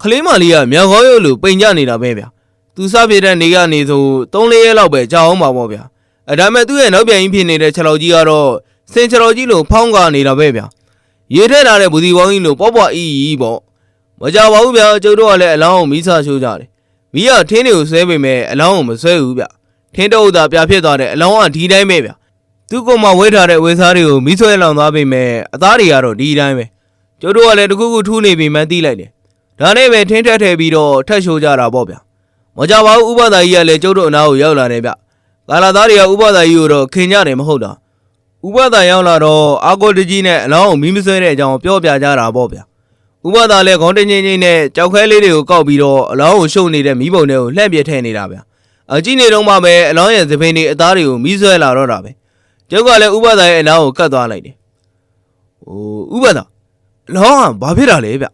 ခလေးမလေးကမြောက်ခေါင်းရုပ်လိုပိန်ကြနေတာပဲဗျ။သူစားပြတဲ့နေကနေဆို3-4ရက်လောက်ပဲကြာအောင်ပါပေါ့ဗျာ။အဲဒါမဲ့သူ့ရဲ့နောက်ပြန်ကြီးဖြစ်နေတဲ့ခြေတော်ကြီးကတော့စင်ခြေတော်ကြီးလိုဖောင်းကာနေတာပဲဗျ။ရေထက်လာတဲ့ဘူဒီဝေါင်းကြီးလိုပေါ့ပေါ့အီအီပေါ့ မကြပါဘူးဗျာကျုပ်တို့ကလည်းအလောင်းကိုမီးစာရှိုးကြတယ်မီးကထင်းတွေကိုဆွဲပေမဲ့အလောင်းကိုမဆွဲဘူးဗျထင်းတုပ်သာပြဖြစ်သွားတဲ့အလောင်းကဒီတိုင်းပဲဗျသူ့ကိုယ်မှဝဲထားတဲ့ဝဲစားတွေကိုမီးဆွဲလောင်သွားပေမဲ့အသားတွေကတော့ဒီတိုင်းပဲကျုပ်တို့ကလည်းတခုခုထူးနေပြီမှန်းသိလိုက်တယ်ဒါနဲ့ပဲထင်းထက်ထည့်ပြီးတော့ထက်ရှိုးကြတာပေါ့ဗျာမကြပါဘူးဥပဒါကြီးကလည်းကျုပ်တို့အနားကိုရောက်လာတယ်ဗျကာလာသားတွေကဥပဒါကြီးကိုတော့ခင်ကြတယ်မဟုတ်တာဥပဒါရောက်လာတော့အာကိုတကြီးနဲ့အလောင်းကိုမီးမဆွဲတဲ့အကြောင်းပြောပြကြတာပေါ့ဗျာ ဥပဒါလည်းခေါင်းတင်းချင်းချင်းနဲ့ကြောက်ခဲလေးတွေကိုကောက်ပြီးတော့အလောင်းကိုရှုပ်နေတဲ့မီးပုံတွေကိုလှည့်ပြထည့်နေတာဗျအကြည့်နေတော့မှပဲအလောင်းရဲ့သပင်တွေအသားတွေကိုမီးဆွဲလာတော့တာပဲကျုပ်ကလည်းဥပဒါရဲ့အလောင်းကိုကတ်သွားလိုက်တယ်ဟိုဥပဒါအလောင်းကဘာဖြစ်တာလဲဗျ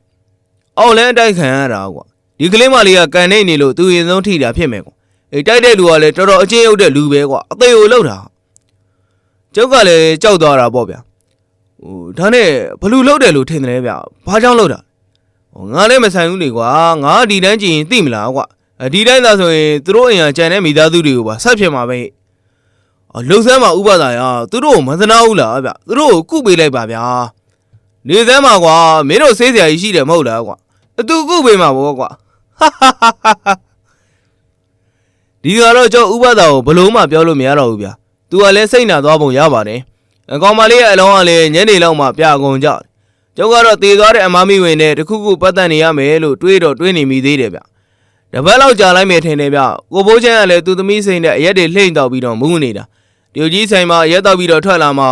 အောက်လန်းအတိုက်ခံရတာကွာဒီကလေးမလေးကကန်နေနေလို့သူရင်ဆုံးထိတာဖြစ်မယ်ကွာအေးတိုက်တဲ့လူကလည်းတော်တော်အချင်းရုပ်တဲ့လူပဲကွာအသေးကိုလောက်တာကျုပ်ကလည်းကြောက်သွားတာပေါ့ဗျ ဟိုဒါနဲ့ဘလူလောက်တယ်လို့ထင်တယ်ဗျဘာကြောင့်လောက်တာဟိုငါလည်းမဆိုင်ဘူးလေကွာငါဒီတိုင်းကြည့်ရင်သိမလားကွာအဒီတိုင်းသာဆိုရင်သူတို့အိမ်ကကြံတဲ့မိသားစုတွေကိုပါဆက်ဖြစ်မှာပဲအော်လှုပ်ဆမ်းမှာဥပဒါရသူတို့ကိုမသနာဘူးလားဗျသူတို့ကိုကုပေးလိုက်ပါဗျာနေစမ်းမှာကွာမင်းတို့ဆေးစရာကြီးရှိတယ်မဟုတ်လားကွာအတူကုပေးမှာပေါ့ကွာဒီကတော့ကျောင်းဥပဒါကိုဘလို့မှပြောလို့မရတော့ဘူးဗျသူကလည်းစိတ်နာသွားပုံရပါတယ် အကောင်မလေးရဲ့အလောင်းကလည်းညနေလောက်မှပြအကုန်ကြတယ်ကျောင်းကတော့တေသွားတဲ့အမမီဝင်နဲ့တခုခုပတ်သက်နေရမယ်လို့တွေးတော့တွေးနေမိသေးတယ်ဗျတပတ်လောက်ကြာလိုက်မယ်ထင်တယ်ဗျကိုဘိုးချမ်းကလည်းသူသမီးစိန်နဲ့အရက်တွေလှိမ့်တော့ပြီးတော့မူးနေတာတရုတ်ကြီးဆိုင်မှာရက်တော့ပြီးတော့ထွက်လာမှ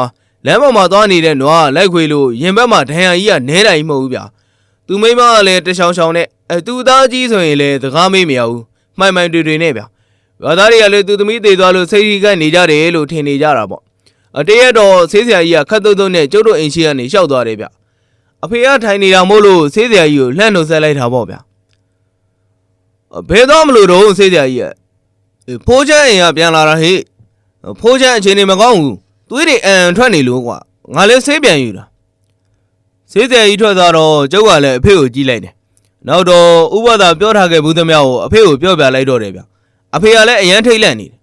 လမ်းပေါ်မှာသွားနေတဲ့နွားကလိုက်ခွေလို့ရင်ဘက်မှာဒဏ်ရာကြီးကနဲတိုင်းမဟုတ်ဘူးဗျာသူမိမကလည်းတချောင်ချောင်နဲ့အဲသူသားကြီးဆိုရင်လည်းတကားမေးမရဘူးမှိုင်မှိုင်တွေ့တွေ့နဲ့ဗျာရွာသားတွေကလည်းသူသမီးသေးသွားလို့စိတ်ကြီးကနေကြတယ်လို့ထင်နေကြတာပေါ့အ တရက်တော့ဆေးဆရာကြီးကခတ်တုတ်တုတ်နဲ့ကျုပ်တို့အိမ်ရှိကနေရှောက်သွားတယ်ဗျအဖေကထိုင်နေတာမို့လို့ဆေးဆရာကြီးကိုလှမ်းလို့ဆက်လိုက်တာပေါ့ဗျာဘယ်တော့မလို့တော့ဆေးဆရာကြီးကဖိုးချမ်းအိမ်ကပြန်လာတာဟေ့ဖိုးချမ်းအခြေအနေမကောင်းဘူးသွေးတွေအန်ထွက်နေလို့ကွာငါလည်းဆေးပြန်ယူတာဆေးတယ်ကြီးထွက်သွားတော့ကျုပ်ကလည်းအဖေကိုကြည့်လိုက်တယ်နောက်တော့ဥပဒါပြောထားခဲ့ဘူးသမျှကိုအဖေကိုပြောပြလိုက်တော့တယ်ဗျအဖေကလည်းအရန်ထိတ်လန့်နေတယ်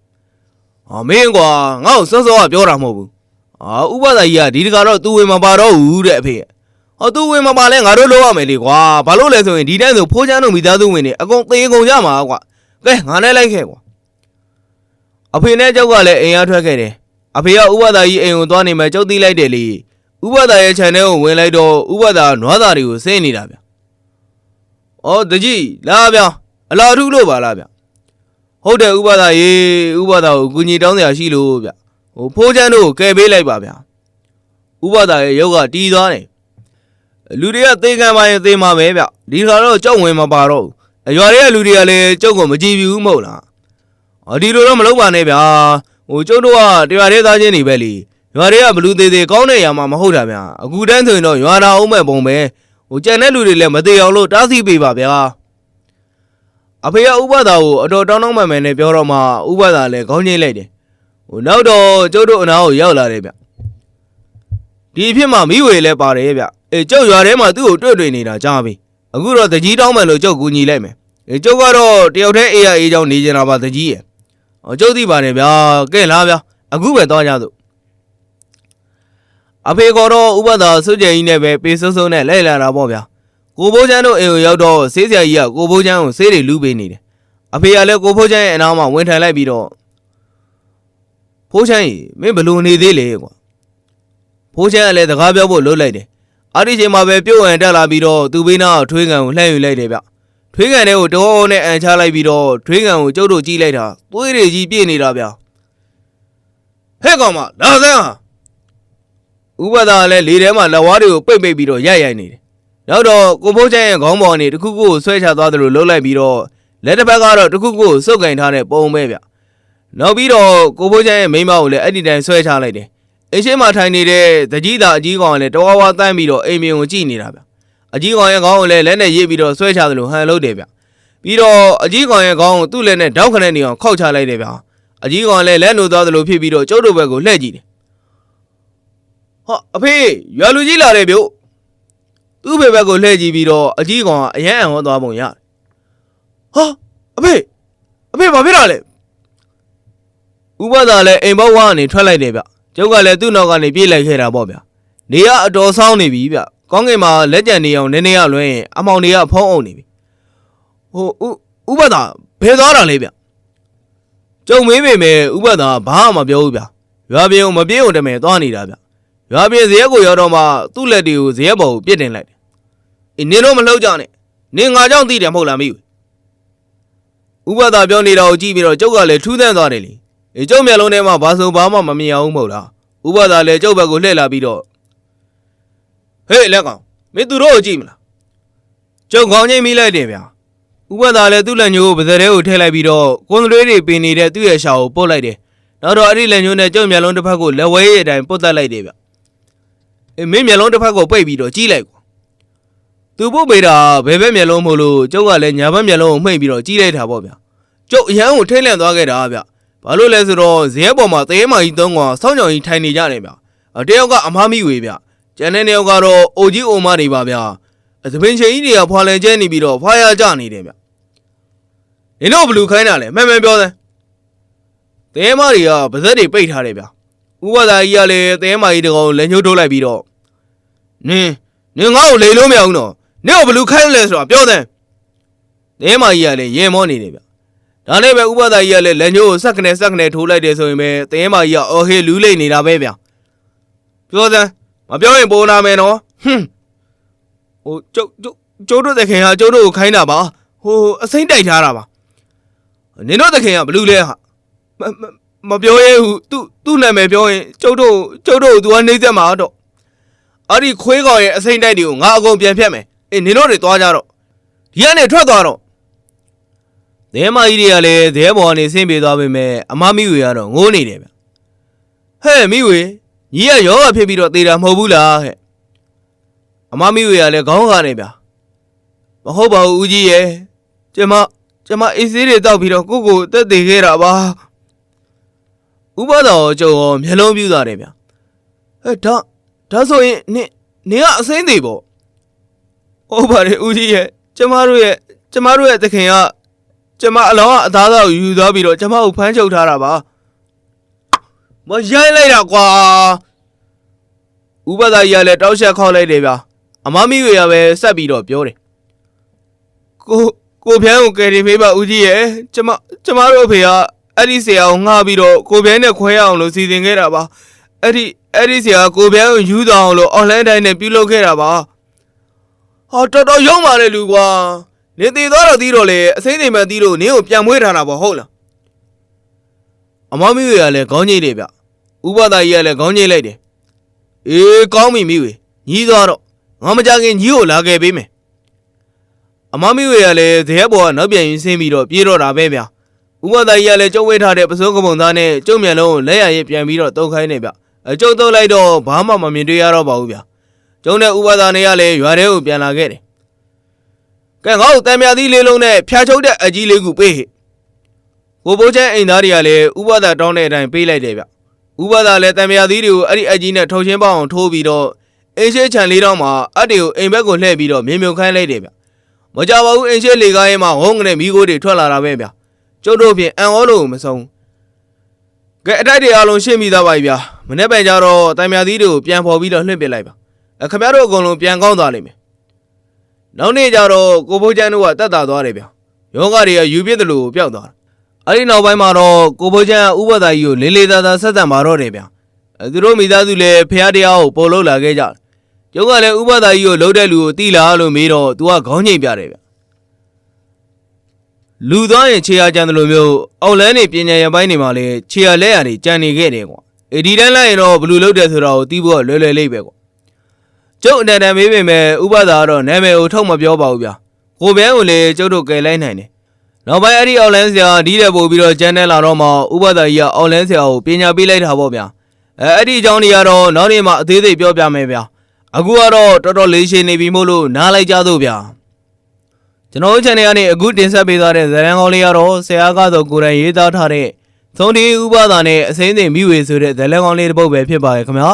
ဟာမင်းကွာငါ့ကိုစောစောကပြောတာမဟုတ်ဘူးဟာဥပဒါကြီးကဒီတကတော့သူ့ဝင်မပါတော့ဘူးတဲ့အဖေဟောသူ့ဝင်မပါလဲငါတို့လုပ်ရမယ်လေကွာဘာလို့လဲဆိုရင်ဒီတိုင်းဆိုဖိုးချမ်းတို့မိသားစုဝင်တွေအကုန်သေကုန်ကြမှာကွာကဲငါနဲ့လိုက်ခဲ့ကွာအဖေနဲ့ကျောက်ကလည်းအိမ်ရထွက်ခဲ့တယ်။အဖေကဥပဒါကြီးအိမ်ကိုသွားနေမှကျောက်သိလိုက်တယ်လေ။ဥပဒါရဲ့ခြံထဲကိုဝင်လိုက်တော့ဥပဒါနွားသားတွေကိုစိနေတာဗျ။အော်တကြီးလာဗျ။အလားထုလို့ပါလားဗျ။ ဟုတ်တယ်ဥပဒါရေဥပဒါကိုကူညီတောင်းစရာရှိလို့ဗျ။ဟိုဖိုးချမ်းတို့ကိုကယ်ပေးလိုက်ပါဗျ။ဥပဒါရဲ့ရုပ်ကတီးသွားတယ်။လူတွေကသေကံပါရင်သေမှာပဲဗျ။ဒီခါတော့ကြောက်ဝင်မပါတော့ဘူး။အရွာတွေကလူတွေကလည်းကြောက်ကိုမကြည့်ဘူးမဟုတ်လား။အော်ဒီလိုတော့မလုပ်ပါနဲ့ဗျာဟိုကျုပ်တို့ကတရားသေးသားချင်းနေပဲလေရွာတွေကဘလူသေးသေးကောင်းတဲ့ຢာမှာမဟုတ်တာဗျာအခုတန်းဆိုရင်တော့ရွာနာအောင်မဲ့ပုံပဲဟိုကြံတဲ့လူတွေလည်းမသေးအောင်လို့တားဆီးပေးပါဗျာ အဖေကဥပဒါကိုအတော်တောင်းတောင်းမှန်မှန်နဲ့ပြောတော့မှဥပဒါလည်းခေါင်းငိမ့်လိုက်တယ်ဟိုနောက်တော့ကျုပ်တို့အနာကိုရောက်လာတယ်ဗျဒီအဖြစ်မှာမိဝေလည်းပါတယ်ဗျအေးကျုပ်ရွာထဲမှာသူ့ကိုတွေ့တွေ့နေတာကြားပြီအခုတော့တကြီးတောင်းမှန်လို့ကျုပ်ကူညီလိုက်မယ်အေးကျုပ်ကတော့တယောက်တည်းအေးရအေးချောင်းနေကြတာပါတကြီးရဲ့။အော်ကျုပ်သိပါတယ်ဗျာ။ကဲလားဗျာ။အခုပဲသွားကြစို့။အဖေကတော့ဥပဒါစွကြင်ကြီးနဲ့ပဲပေဆုပ်ဆုပ်နဲ့လဲလာတာပေါ့ဗျာ။ ကိုဘိုးချမ်းတို့အိမ်ကိုရောက်တော့ဆေးဆရာကြီးကကိုဘိုးချမ်းကိုဆေးတွေလူပေးနေတယ်။အဖေကလည်းကိုဘိုးချမ်းရဲ့အနားမှာဝင်ထိုင်လိုက်ပြီးတော့ဖိုးချမ်းကြီးမင်းဘယ်လို့နေသေးလဲကွာ။ဖိုးချမ်းကလည်းတကားပြောဖို့လှုပ်လိုက်တယ်။အဲ့ဒီချိန်မှာပဲပြုတ်ဝင်တက်လာပြီးတော့သူ့ဘေးနားကိုထွေးကန်ကိုလှမ်းယူလိုက်တယ်ဗျ။ထွေးကန်တွေကိုတောနဲ့အန်ချလိုက်ပြီးတော့ထွေးကန်ကိုကျုပ်တို့ကြည့်လိုက်တာသွေးတွေကြီးပြည့်နေတာဗျာဟဲ့ကောင်မလာစမ်းဟာဥပဒါလည်းလေထဲမှာလက်ဝါးတွေကိုပိတ်ပိတ်ပြီးတော့ရိုက်ရိုက်နေတယ် နောက်တော့ကိုဖိုးချမ်းရဲ့ခေါင်းပေါ်ကနေတစ်ခုခုကိုဆွဲချသွားသလိုလှုပ်လိုက်ပြီးတော့လက်တစ်ဖက်ကတော့တစ်ခုခုကိုစုပ်ကင်ထားတဲ့ပုံပဲဗျနောက်ပြီးတော့ကိုဖိုးချမ်းရဲ့မိန်းမကိုလည်းအဲ့ဒီတိုင်းဆွဲချလိုက်တယ်အင်းရှိမထိုင်နေတဲ့တကြီးသားအကြီးကောင်ကလည်းတဝါဝါတန်းပြီးတော့အိမ်မြင်ကိုကြည့်နေတာဗျအကြီးကောင်ရဲ့ခေါင်းကိုလည်းလက်နဲ့ရေးပြီးတော့ဆွဲချသလိုဟန်လုပ်တယ်ဗျပြီးတော့အကြီးကောင်ရဲ့ခေါင်းကိုသူ့လက်နဲ့တောက်ခနဲ့နေအောင်ခောက်ချလိုက်တယ်ဗျအကြီးကောင်ကလည်းလက်နိုးသွားသလိုဖြစ်ပြီးတော့ကျုပ်တို့ဘက်ကိုလှည့်ကြည့်တယ်ဟာအဖေရွာလူကြီးလာတယ်ဗျ သူ့ဖေဘက်ကိုလှည့်ကြည့်ပြီးတော့အကြီးကောင်ကအယံအံ့ဟောသွားပုံရတယ်ဟာအဖေအဖေဘာဖြစ်တာလဲဥပဒါလည်းအိမ်ဘောက်ဝါကနေထွက်လိုက်တယ်ဗျကျုပ်ကလည်းသူ့နောက်ကနေပြေးလိုက်ခဲ့တာပေါ့ဗျနေရအတော်ဆောင်းနေပြီဗျကောင်းကင်မှာလက်ကြံနေအောင်နည်းနည်းရလွှဲရင်အမောင်တွေကဖုံးအောင်နေပြီဟိုဥဥပဒါဘယ်သွားတာလဲဗျကျုံမေးပေမဲ့ဥပဒါဘာမှမပြောဘူးဗျရွာပြေုံမပြေုံတမယ်သွားနေတာဗျ ရွာပြေဇရက်ကိုရောက်တော့မှသူ့လက်တွေကိုဇရက်ပေါ်ကိုပြစ်တင်လိုက်တယ်အေးနင်တို့မလှုပ်ကြနဲ့နင်ငါကြောင့်သိတယ်မဟုတ်လားမိဥပဒါပြောနေတာကိုကြည့်ပြီးတော့ကျုပ်ကလည်းထူးဆန်းသွားတယ်လေအေးကျုပ်မျက်လုံးထဲမှာဘာဆိုဘာမှမမြင်အောင်မဟုတ်လားဥပဒါလည်းကျုပ်ဘက်ကိုလှည့်လာပြီးတော့ဟေးလက်ကောင်မင်းသူတို့ကိုကြည့်မလားကျုံခေါင်းချင်းမိလိုက်တယ်ဗျာဥပဒါလည်းသူ့လက်ညိုးကိုပါးစပ်ထဲကိုထည့်လိုက်ပြီးတော့ကွန်စလေးတွေပင်နေတဲ့သူ့ရဲ့ရှာကိုပုတ်လိုက်တယ်နောက်တော့အဲ့ဒီလက်ညိုးနဲ့ကျုံမျက်လုံးတစ်ဖက်ကိုလက်ဝဲရဲ့အတိုင်းပုတ်တက်လိုက်တယ်ဗျအေး မင်းမျက်လုံးတစ်ဖက်ကိုပိတ်ပြီးတော့ကြည့်လိုက်ကွာသူပုတ်ပေးတာဘယ်ဘက်မျက်လုံးမဟုတ်လို့ကျုပ်ကလည်းညာဘက်မျက်လုံးကိုမှိတ်ပြီးတော့ကြည့်လိုက်တာပေါ့ဗျာကျုပ်အရန်ကိုထိတ်လန့်သွားခဲ့တာဗျဘာလို့လဲဆိုတော့ဇရဲပေါ်မှာတရေမာကြီးသုံးကောင်စောင်းကြောင်ကြီးထိုင်နေကြတယ်ဗျအတယောက်ကအမားမိဝေဗျကျန်တဲ့နေရာကတော့အိုကြီးအိုမတွေပါဗျာအသပင်ချိန်ကြီးတွေကဖွာလဲကျဲနေပြီးတော့ဖွာရကြနေတယ်ဗျနင်တို့ဘယ်လူခိုင်းတာလဲမှန်မှန်ပြောစမ်းတဲမတွေကပါဇက်တွေပိတ်ထားတယ်ဗျ ဥပဒါကြီးကလည်းတဲမကြီးတကောင်လက်ညှိုးထိုးလိုက်ပြီးတော့နင်းနင်းငါ့ကိုလိန်လို့မရဘူးနော်နင့်ကိုဘယ်လူခိုင်းလဲဆိုတာပြောတဲ့တဲမကြီးကလည်းရင်မောနေတယ်ဗျဒါနဲ့ပဲဥပဒါကြီးကလည်းလက်ညှိုးကိုစက်ကနေစက်ကနေထိုးလိုက်တယ်ဆိုရင်ပဲတဲမကြီးကအော်ဟေးလူးလိမ့်နေတာပဲဗျပြောစမ်းမပြောရင်ပိုးနာမယ်နော်ဟွန်းဟိုကျုပ်ကျုပ်ကျုပ်တို့တခင်ဟာကျုပ်တို့ကိုခိုင်းတာပါဟိုအစိမ့်တိုက်ထားတာပါနင်တို့တခင်ကဘယ်လူလဲဟာ မမမပြောရဲဘူးသူသူ့နာမည်ပြောရင်ကျုပ်တို့ကျုပ်တို့ကို तू ကနေသက်မှာတော့အဲ့ဒီခွေးကောင်ရဲ့အစိမ့်တိုက်တွေကိုငါအကုန်ပြန်ဖြတ်မယ်အေးနင်တို့တွေသွားကြတော့ဒီကနေထွက်သွားတော့ဒဲမကြီးတွေကလည်းဒဲဘော်ကနေဆင်းပြေသွားပေမဲ့အမမိဝေကတော့ငိုးနေတယ်ဗျဟဲ့မိဝေညီကယောဂဖြစ်ပြီးတော့သေတာမဟုတ်ဘူးလားဟဲ့အမမိဝေကလည်းခေါင်းကနေဗျမဟုတ်ပါဘူးဦးကြီးရဲ့ကျမကျမအေးစေးတွေတောက်ပြီးတော့ကိုကိုအသက်သေးခဲ့တာပါ ဥပဒေတော်ကျုံရောမျက်လုံးပြူးသွားတယ်ဗျဟဲ့ဒါဒါဆိုရင်နင်နင်ကအစိမ့်သေးပေါ့ဟုတ်ပါတယ်ဦးကြီးရဲ့ကျမတို့ရဲ့ကျမတို့ရဲ့သခင်ကကျမအလောင်းကအသားသားကိုယူသွားပြီးတော့ကျမကိုဖမ်းချုပ်ထားတာပါမရိုင်းလိုက်တာကွာဥပဒေကြီးကလည်းတောက်ချက်ခေါက်လိုက်တယ်ဗျအမမီဝေရပဲဆက်ပြီးတော့ပြောတယ်ကိုကိုဖျန်းကိုကယ်တင်ပေးပါဦးကြီးရဲ့ကျမကျမတို့အဖေက အဲ့ဒီဆရာကိုငှားပြီးတော့ကိုပြဲနဲ့ခွဲရအောင်လို့စီစဉ်ခဲ့တာပါအဲ့ဒီအဲ့ဒီဆရာကကိုပြဲကိုယူသွားအောင်လို့အွန်လိုင်းတိုင်းနဲ့ပြုလုပ်ခဲ့တာပါဟာတော်တော်ရုံးပါလေလူကွာနေသေးသွားတော့တီးတော့လေအစိမ့်စိမ့်မှတီးလို့နင်းကိုပြန်မွေးထားတာပေါ့ဟုတ်လားအမမီဝေကလည်းခေါင်းညိတ်တယ်ဗျဥပဒါကြီးကလည်းခေါင်းညိတ်လိုက်တယ်အေးကောင်းပြီမိဝေညီးသွားတော့ငါမကြခင်ညီးကိုလာခဲ့ပေးမယ်အမမီဝေကလည်းဇရက်ဘောကနောက်ပြန်ရင်းဆင်းပြီးတော့ပြေးတော့တာပဲဗျ ဥပဒါကြီးကလည်းကျုပ်ဝဲထားတဲ့ပစိုးကပုံသားနဲ့ကျုပ်မျက်လုံးကိုလက်ရရင်ပြန်ပြီးတော့တုံးခိုင်းနေဗျအကျုပ်တုံးလိုက်တော့ဘာမှမမြင်တွေ့ရတော့ပါဘူးဗျကျုံနဲ့ဥပဒါနဲ့ကလည်းရွာထဲကိုပြန်လာခဲ့တယ်ကဲငါ့ကိုတံမြာသီးလေးလုံးနဲ့ဖျားချုပ်တဲ့အကြီးလေးခုပေးဟိကိုဘိုးချဲအိမ်သားတွေကလည်းဥပဒါတောင်းတဲ့အတိုင်းပေးလိုက်တယ်ဗျဥပဒါလည်းတံမြာသီးတွေကိုအဲ့ဒီအကြီးနဲ့ထုတ်ချင်းပေါအောင်ထိုးပြီးတော့အင်းရှိချန်လေးတောင်းမှာအတ်တွေကိုအိမ်ဘက်ကိုလှည့်ပြီးတော့မြင်မြုံခိုင်းလိုက်တယ်ဗျမကြပါဘူးအင်းရှိလေကားရင်မှာဝုန်းကနေမိကိုတွေထွက်လာတာပဲဗျ ကျုပ်တို့ဖြင့်အံဩလို့မဆုံးကဲအတိုက်တွေအားလုံးရှင်းပြီးသားပါပြီဗျာမနေ့ပန်ကြတော့တိုင်မြသီးတွေကိုပြန်ဖော်ပြီးတော့လွှင့်ပစ်လိုက်ပါအခမရတို့အကုန်လုံးပြန်ကောင်းသွားလိမ့်မယ်နောက်နေ့ကျတော့ကိုဘိုးကျန်းတို့ကတက်တာသွားတယ်ဗျာယောဂတွေကယူပြစ်တယ်လို့ပျောက်သွားတာအဲ့ဒီနောက်ပိုင်းမှာတော့ကိုဘိုးကျန်းကဥပဒါကြီးကိုလေးလေးသားသားဆက်ဆံပါတော့တယ်ဗျာအဲသူတို့မိသားစုလည်းဖះတရားကိုပို့လို့လာခဲ့ကြတယ်ကျုပ်ကလည်းဥပဒါကြီးကိုလှုပ်တဲ့လူကိုတီးလာလို့မေးတော့ तू ကခေါင်းငိတ်ပြတယ်ဗျာ လူသားရင်ခြေရကြံတယ်လို့မျိုးအောက်လန်းနေပညာရပိုင်းနေမှာလေခြေရလက်ရနေကြံနေခဲ့တယ်ကွာအေဒီတန်းလိုက်ရင်တော့ဘယ်လူလုပ်တယ်ဆိုတော့တီးဖို့ကလွယ်လွယ်လေးပဲကွာကျုပ်အတန်တန်မေးပေမဲ့ဥပဒါကတော့နာမည်ကိုထုတ်မပြောပါဘူးဗျာကိုဘဲကိုလေကျုပ်တို့ကယ်လိုက်နိုင်တယ်နောက်ပိုင်းအဲ့ဒီအောက်လန်းဆရာဒီတဲ့ပို့ပြီးတော့ကျန်နေလာတော့မှဥပဒါကြီးကအောက်လန်းဆရာကိုပညာပေးလိုက်တာပေါ့ဗျာအဲအဲ့ဒီအကြောင်းတွေကတော့နောက်နေ့မှအသေးသေးပြောပြမယ်ဗျာအခုကတော့တော်တော်လေးရှင်းနေပြီမို့လို့နားလိုက်ကြသို့ဗျာ ကျွန်တော်တို့ channel ကနေအခုတင်ဆက်ပေးသွားတဲ့ဇာတ်လမ်းကောင်းလေးကတော့ဆရာကတော့ကိုယ်တိုင်ရေးသားထားတဲ့သုံးဒီဥပဒါနဲ့အစိမ့်သိမ့်မိဝေဆိုတဲ့ဇာတ်လမ်းကောင်းလေးတစ်ပုဒ်ပဲဖြစ်ပါရဲ့ခင်ဗျာ